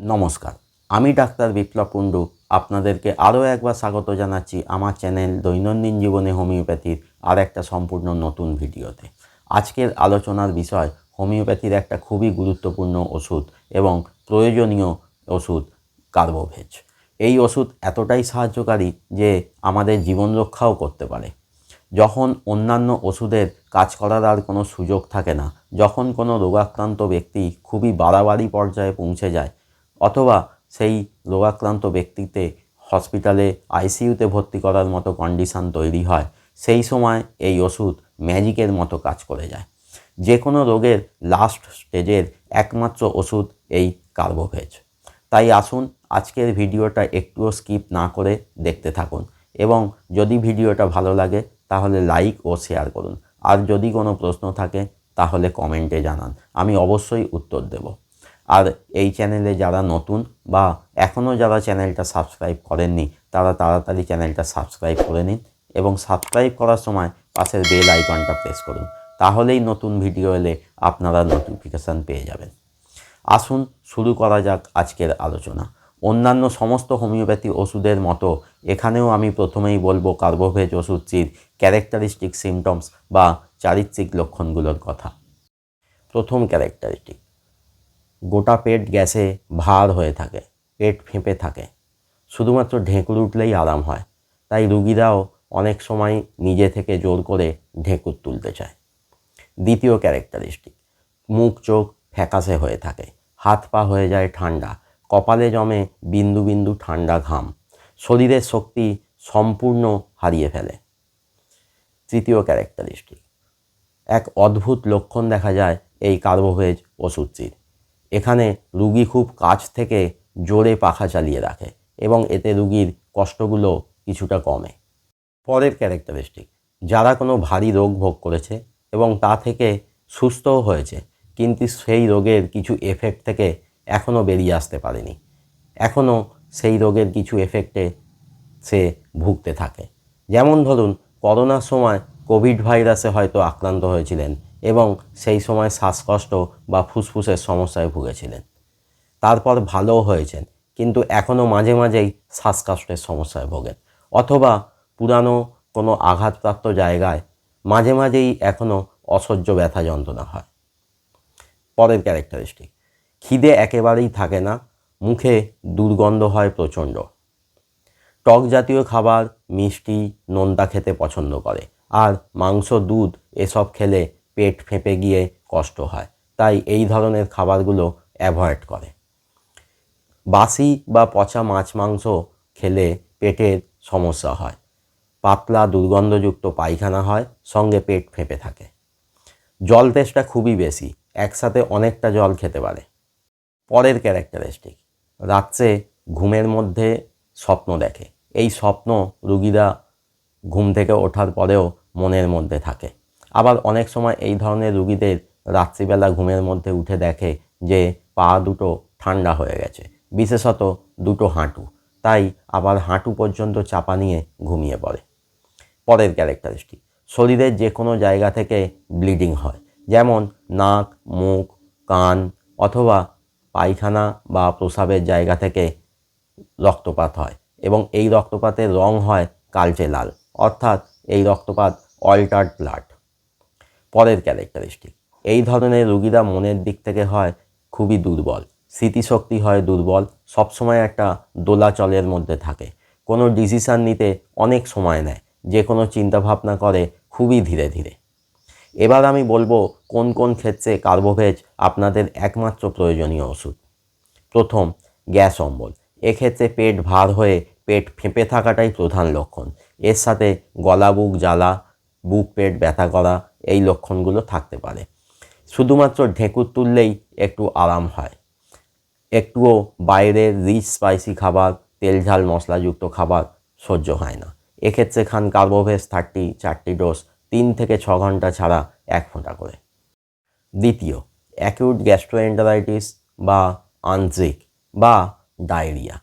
নমস্কার। আমি ডাক্তার বিপ্লব কুণ্ডু, আপনাদেরকে আরও একবার স্বাগত জানাচ্ছি আমার চ্যানেল দৈনন্দিন জীবনে হোমিওপ্যাথির আর একটা সম্পূর্ণ নতুন ভিডিওতে। আজকের আলোচনার বিষয়, হোমিওপ্যাথির একটা খুবই গুরুত্বপূর্ণ ওষুধ এবং প্রয়োজনীয় ওষুধ, কার্বোভেজ। এই ওষুধ এতটাই সাহায্যকারী যে আমাদের জীবন রক্ষাও করতে পারে। যখন অন্যান্য ওষুধের কাজ করার আর কোনো সুযোগ থাকে না, যখন কোনো রোগাক্রান্ত ব্যক্তি খুবই বাড়াবাড়ি পর্যায়ে পৌঁছে যায় অথবা সেই রোগাক্রান্ত ব্যক্তিতে হসপিটালে আইসিইউতে ভর্তি করার মতো কন্ডিশান তৈরি হয়, সেই সময় এই ওষুধ ম্যাজিকের মতো কাজ করে যায়। যে কোনো রোগের লাস্ট স্টেজের একমাত্র ওষুধ এই কার্বোভেজ। তাই আসুন আজকের ভিডিওটা একটুও স্কিপ না করে দেখতে থাকুন এবং যদি ভিডিওটা ভালো লাগে তাহলে লাইক ও শেয়ার করুন। আর যদি কোনো প্রশ্ন থাকে তাহলে কমেন্টে জানান, আমি অবশ্যই উত্তর দেব। আর এই চ্যানেলে যারা নতুন বা এখনও যারা চ্যানেলটা সাবস্ক্রাইব করেননি, তারা তাড়াতাড়ি চ্যানেলটা সাবস্ক্রাইব করে নিন এবং সাবস্ক্রাইব করার সময় পাশের বেল আইকনটা প্রেস করুন। তাহলেই নতুন ভিডিও এলে আপনারা নোটিফিকেশান পেয়ে যাবেন। আসুন, শুরু করা যাক আজকের আলোচনা। অন্যান্য সমস্ত হোমিওপ্যাথি ওষুধের মতো এখানেও আমি প্রথমেই বলব কার্বোভেজ ওষুধটির ক্যারেক্টারিস্টিক সিমটমস বা চারিত্রিক লক্ষণগুলোর কথা। প্রথম ক্যারেক্টারিস্টিক গোটা পেট গ্যাসে ভার হয়ে থাকে, পেট ফেঁপে থাকে। শুধুমাত্র ঢেঁকুর উঠলেই আরাম হয়। তাই রুগীরাও অনেক সময় নিজে থেকে জোর করে ঢেঁকুর তুলতে চায়। দ্বিতীয় ক্যারেক্টারিস্টিক, মুখ চোখ ফ্যাকাশে হয়ে থাকে, হাত পা হয়ে যায় ঠান্ডা, কপালে জমে বিন্দু বিন্দু ঠান্ডা ঘাম, শরীরের শক্তি সম্পূর্ণ হারিয়ে ফেলে। তৃতীয় ক্যারেক্টারিস্টিক, এক অদ্ভুত লক্ষণ দেখা যায় এই কার্বোভেজ ওষুধটির। এখানে রুগী খুব কাছ থেকে জোরে পাখা চালিয়ে রাখে এবং এতে রুগীর কষ্টগুলো কিছুটা কমে। পরের ক্যারেক্টারিস্টিক যারা কোনো ভারী রোগ ভোগ করেছে এবং তা থেকে সুস্থও হয়েছে, কিন্তু সেই রোগের কিছু এফেক্ট থেকে এখনও বেরিয়ে আসতে পারেনি। এখনও সেই রোগের কিছু এফেক্টে সে ভুগতে থাকে। যেমন ধরুন, করোনার সময় কোভিড ভাইরাসে হয়তো আক্রান্ত হয়েছিলেন এবং সেই সময় শ্বাসকষ্ট বা ফুসফুসের সমস্যায় ভুগেছিলেন। তারপর ভালোও হয়েছেন, কিন্তু এখনও মাঝে মাঝেই শ্বাসকষ্টের সমস্যায় ভোগেন। অথবা পুরানো কোনো আঘাতপ্রাপ্ত জায়গায় মাঝে মাঝেই এখনও অসহ্য ব্যথা যন্ত্রণা হয়। পরের ক্যারেক্টারিস্টিক খিদে একেবারেই থাকে না, মুখে দুর্গন্ধ হয় প্রচণ্ড। টক জাতীয় খাবার মিষ্টি, নোনতা খেতে পছন্দ করে, আর মাংস, দুধ এসব খেলে পেট ফেঁপে গিয়ে কষ্ট হয়। তাই এই ধরনের খাবারগুলো অ্যাভয়েড করে। বাসি বা পচা মাছ মাংস খেলে পেটের সমস্যা হয়। পাতলা দুর্গন্ধযুক্ত পায়খানা হয়, সঙ্গে পেট ফেঁপে থাকে। জল তেষ্টা খুবই বেশি, একসাথে অনেকটা জল খেতে পারে। পরের ক্যারেক্টারিস্টিক, রাত্রে ঘুমের মধ্যে স্বপ্ন দেখে। এই স্বপ্ন রুগীরা ঘুম থেকে ওঠার পরেও মনের মধ্যে থাকে। আবার অনেক সময় এই ধরনের রুগীদের রাত্রিবেলা ঘুমের মধ্যে উঠে দেখে যে পা দুটো ঠান্ডা হয়ে গেছে, বিশেষত দুটো হাঁটু। তাই আবার হাঁটু পর্যন্ত চাপা নিয়ে ঘুমিয়ে পড়ে। পরের ক্যারেক্টারিস্টিক শরীরের যে কোনো জায়গা থেকে ব্লিডিং হয়, যেমন নাক, মুখ, কান অথবা পায়খানা বা প্রসাবের জায়গা থেকে রক্তপাত হয় এবং এই রক্তপাতের রং হয় কালচে লাল, অর্থাৎ এই রক্তপাত অল্টার্ড ব্লাড। পরের ক্যারেক্টারিস্টিক। এই ধরনের রুগীরা মনের দিক থেকে হয় খুবই দুর্বল। স্মৃতিশক্তি হয় দুর্বল, সবসময় একটা দোলাচলের মধ্যে থাকে। কোনো ডিসিশান নিতে অনেক সময় নেয়, যে কোনো চিন্তাভাবনা করে খুবই ধীরে ধীরে। এবার আমি বলব কোন কোন ক্ষেত্রে কার্বোভেজ আপনাদের একমাত্র প্রয়োজনীয় ওষুধ। প্রথম, গ্যাস অম্বল। এক্ষেত্রে পেট ভার হয়ে পেট ফেঁপে থাকাটাই প্রধান লক্ষণ। এর সাথে গলা, বুক জ্বালা, বুক পেট ব্যথা করা এই লক্ষণগুলো থাকতে পারে। শুধুমাত্র ঢেঁকুর তুললেই একটু আরাম হয়। একটুও বাইরের রিচ স্পাইসি খাবার, তেল ঝাল মশলাযুক্ত খাবার সহ্য হয় না। এক্ষেত্রে খান কার্বোভেজ থার্টি চারটি ডোজ তিন থেকে ছ ঘণ্টা ছাড়া এক ফোঁটা করে। দ্বিতীয় অ্যাকিউট গ্যাস্ট্রোএন্টারাইটিস বা আনজিক বা ডায়রিয়া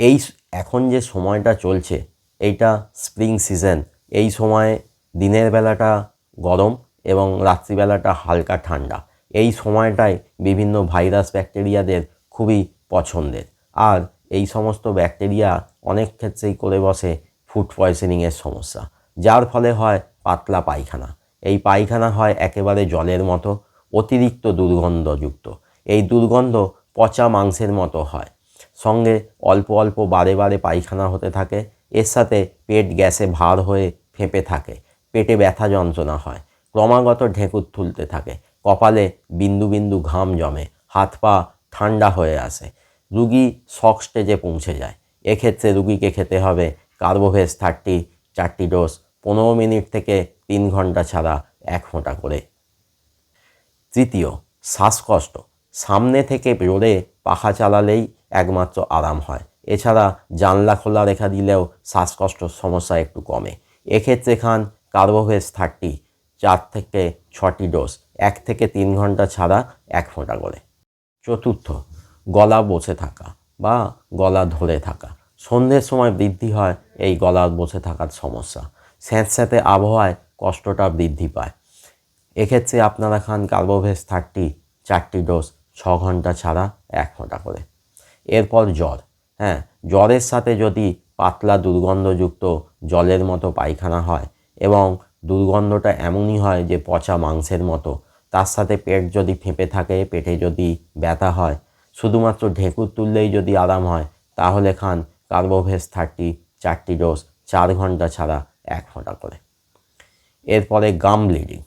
এই এখন যে সময়টা চলছে, এইটা স্প্রিং সিজন এই সময়ে দিনের বেলাটা গরম এবং রাত্রিবেলাটা হালকা ঠান্ডা। এই সময়টায় বিভিন্ন ভাইরাস ব্যাকটেরিয়াদের খুবই পছন্দের। আর এই সমস্ত ব্যাকটেরিয়া অনেক ক্ষেত্রেই করে বসে ফুড পয়জনিংয়ের সমস্যা, যার ফলে হয় পাতলা পায়খানা। এই পায়খানা হয় একেবারে জলের মতো, অতিরিক্ত দুর্গন্ধযুক্ত। এই দুর্গন্ধ পচা মাংসের মতো হয়। সঙ্গে অল্প অল্প বারে বারে পায়খানা হতে থাকে, এর সাথে পেট গ্যাসে ভার হয়ে ফেঁপে থাকে। পেটে ব্যথা যন্ত্রণা হয়। ক্রমাগত ঢেকুর তুলতে থাকে। কপালে বিন্দু বিন্দু ঘাম জমে। হাত পা ঠান্ডা হয়ে আসে। রুগী শক স্টেজে পৌঁছে যায়। এক্ষেত্রে রুগীকে খেতে হবে কার্বোভেজ থার্টি, চারটি ডোজ। পনেরো মিনিট থেকে তিন ঘণ্টা ছাড়া এক ফোঁটা করে। তৃতীয়, শ্বাসকষ্ট। সামনে থেকে বেরোলে পাখা চালালেই একমাত্র আরাম হয়। এছাড়া জানলা খোলা রেখা দিলেও শ্বাসকষ্টর সমস্যা একটু কমে। এক্ষেত্রে খান কার্বোভেজ থার্টি, চার থেকে ছটি ডোজ, এক থেকে তিন ঘণ্টা ছাড়া এক ফোঁটা করে চতুর্থ, গলা বসে থাকা বা গলা ধরে থাকা। সন্ধ্যের সময় বৃদ্ধি হয় এই গলা বসে থাকার সমস্যা। স্যাঁতস্যাঁতে আবহাওয়ায় কষ্টটা বৃদ্ধি পায়। এক্ষেত্রে আপনারা খান কার্বোভেজ থার্টি, চারটি ডোজ, ছ ঘণ্টা ছাড়া এক ফোঁটা করে এরপর জ্বর হ্যাঁ জ্বরের সাথে যদি পাতলা দুর্গন্ধযুক্ত জলের মতো পায়খানা হয় এবং দুর্গন্ধটা এমনই হয় যে পচা মাংসের মতো। তার সাথে পেট যদি ফেঁপে থাকে, পেটে যদি ব্যথা হয়, শুধুমাত্র ঢেকুর তুললেই যদি আরাম হয়, তাহলে খান কার্বোভেস থার্টি চারটি ডোজ চার ঘণ্টা ছাড়া এক ফোঁটা করে। এরপরে গাম ব্লিডিং।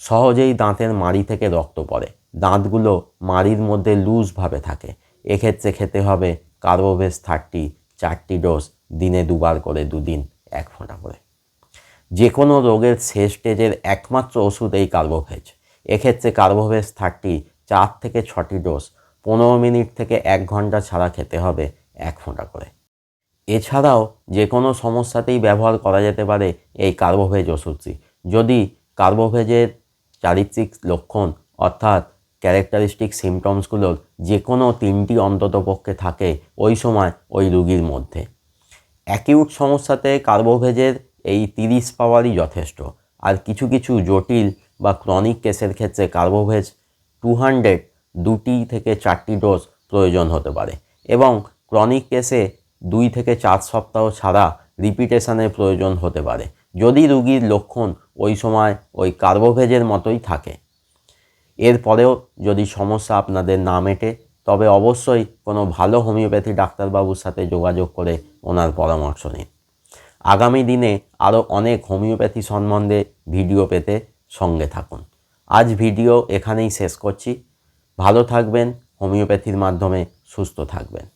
সহজেই দাঁতের মাড়ি থেকে রক্ত পড়ে। দাঁতগুলো মাড়ির মধ্যে লুজভাবে থাকে। এক্ষেত্রে খেতে হবে কার্বোভেস থার্টি চারটি ডোজ দিনে দুবার করে দুদিন এক ফোঁটা করে। যে কোনো রোগের শেষ স্টেজের একমাত্র ওষুধ এই কার্বোভেজ এক্ষেত্রে কার্বোভেজ থার্টি, চার থেকে ছটি ডোজ, পনেরো মিনিট থেকে এক ঘণ্টা ছাড়া খেতে হবে এক ফোঁটা করে। এছাড়াও যে কোনো সমস্যাতেই ব্যবহার করা যেতে পারে এই কার্বোভেজ ওষুধটি। যদি কার্বোভেজের চারিত্রিক লক্ষণ অর্থাৎ ক্যারেক্টারিস্টিক সিমটমসগুলোর যে কোনো তিনটি অন্তত পক্ষে থাকে ওই সময় ওই রুগীর মধ্যে। অ্যাকিউট সমস্যাতে কার্বোভেজের এই তিরিশ পাওয়ারই যথেষ্ট। আর কিছু কিছু জটিল বা ক্রনিক কেসের ক্ষেত্রে কার্বোভেজ টু হান্ড্রেড দুটি থেকে চারটি ডোজ প্রয়োজন হতে পারে এবং ক্রনিক কেসে দুই থেকে চার সপ্তাহ ছাড়া রিপিটেশনের প্রয়োজন হতে পারে। যদি রুগীর লক্ষণ ওই সময় ওই কার্বোভেজের মতোই থাকে এরপরেও যদি সমস্যা আপনাদের না মেটে, তবে অবশ্যই কোনো ভালো হোমিওপ্যাথি ডাক্তারবাবুর সাথে যোগাযোগ করে ওনার পরামর্শ নিন। আগামী দিনে আরও অনেক হোমিওপ্যাথি সম্বন্ধে ভিডিও পেতে সঙ্গে থাকুন। আজ ভিডিও এখানেই শেষ করছি। ভালো থাকবেন, হোমিওপ্যাথির মাধ্যমে সুস্থ থাকবেন।